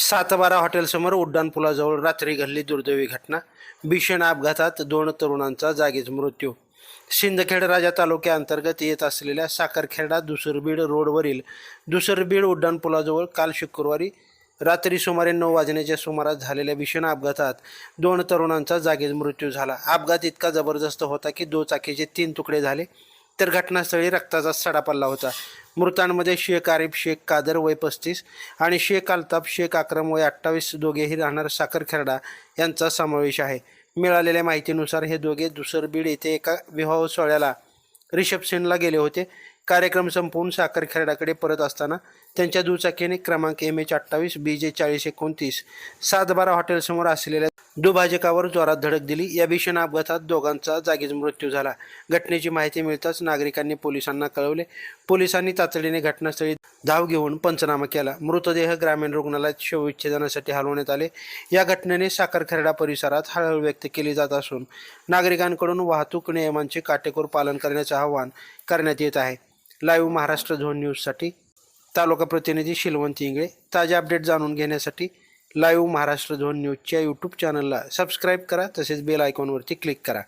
सातबारा हॉटेलसमोर उड्डाणपुलाजवळ रात्री घडली दुर्दैवी घटना. भीषण अपघातात दोन तरुणांचा जागीच मृत्यू. सिंदखेड राजा तालुक्याअंतर्गत येत असलेल्या साखरखेडा दुसरबीड रोडवरील दुसरबीड उड्डाणपुलाजवळ काल शुक्रवारी रात्री सुमारे नऊ वाजण्याच्या सुमारास झालेल्या भीषण अपघातात दोन तरुणांचा जागीच मृत्यू झाला. अपघात इतका जबरदस्त होता की दुचाकीचे तीन तुकडे झाले. तर घटनास्थळी रक्ताचा सडा पडला होता. मृतांमध्ये शेख आरिफ शेख कादर वय पस्तीस आणि शेख अल्ताफ शेख अक्रम वय अठ्ठावीस दोघेही राहणार साखरखेरडा यांचा समावेश आहे. मिळालेल्या माहितीनुसार हे दोघे दुसरबीड येथे एका विवाह सोहळ्याला रिसेप्शनला गेले होते. कार्यक्रम संपवून साखरखेरडाकडे परत असताना त्यांच्या दुचाकीने क्रमांक एम एच अठ्ठावीस बी जे चाळीस एकोणतीस सातबारा हॉटेलसमोर असलेल्या दुभाजकावर जोरात धडक दिली. या भीषण अपघातात दोघांचा जागीच मृत्यू झाला. घटनेची माहिती मिळताच नागरिकांनी पोलिसांना कळवले. पोलिसांनी तातडीने घटनास्थळी धाव घेऊन पंचनामा केला. मृतदेह ग्रामीण रुग्णालयात शवविच्छेदनासाठी हलवण्यात आले. या घटनेने साखरखेरडा परिसरात हळहळ व्यक्त केली जात असून नागरिकांकडून वाहतूक नियमांचे काटेकोर पालन करण्याचे आवाहन करण्यात येत आहे. लाईव्ह महाराष्ट्र झोन न्यूजसाठी तालुका प्रतिनिधी शिलवंत इंगळे. ताजे अपडेट जाणून घेण्यासाठी लाईव्ह महाराष्ट्र झोन न्यूजच्या यूट्यूब चॅनलला सबस्क्राईब करा तसेच बेल आयकॉनवरती क्लिक करा.